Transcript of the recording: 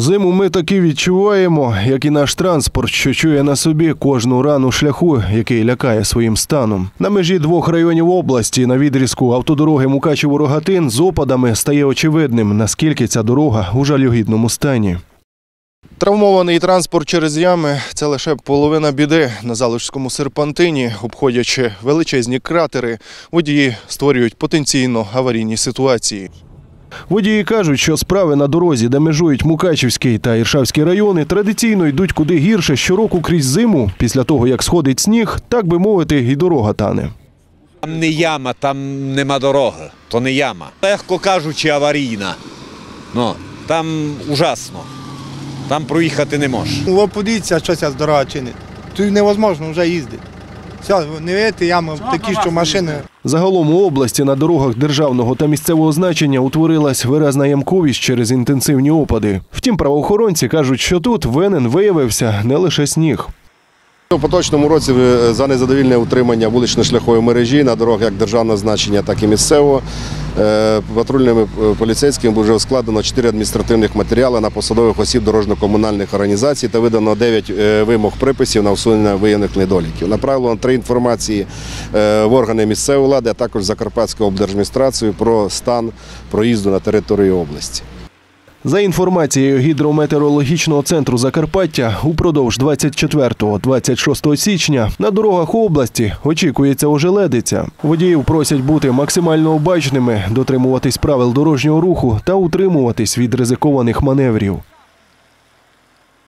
Зиму ми таки відчуваємо, як і наш транспорт, що чує на собі кожну рану шляху, який лякає своїм станом. На межі двох районів області на відрізку автодороги Мукачево-Рогатин з опадами стає очевидним, наскільки ця дорога у жалюгідному стані. Травмований транспорт через ями це лише половина біди. На Залишському серпантині, обходячи величезні кратери, водії створюють потенційно аварійні ситуації. Водії кажуть, що справи на дорозі, де межують Мукачівський та Іршавський райони, традиційно йдуть куди гірше щороку крізь зиму, після того як сходить сніг, так би мовити, і дорога тане. Там не яма, там нема дороги, то не яма. Легко кажучи, аварійна. Ну, там ужасно. Там проїхати не можеш. Ви подивіться, що ця дорога чинить. Тут невозможно вже їздити. Все, не видите, ями такі, що машини. Загалом у області на дорогах державного та місцевого значення утворилась виразна ямковість через інтенсивні опади. Втім, правоохоронці кажуть, що тут винен виявився не лише сніг. У поточному році е, за незадовільне утримання вулично-шляхової мережі на дорогах як державного значення, так і місцевого е, патрульними е, поліцейськими вже складено 4 адміністративних матеріали на посадових осіб дорожньо-комунальних організацій та видано 9 е, вимог приписів на усунення виявлених недоліків. Направлено три інформації в органи місцевої влади, а також Закарпатську облдержадміністрацію про стан проїзду на територію області. За інформацією гідрометеорологічного центру Закарпаття, упродовж 24-26 січня на дорогах області очікується ожеледиця. Водіїв просять бути максимально обачними, дотримуватись правил дорожнього руху та утримуватись від ризикованих маневрів.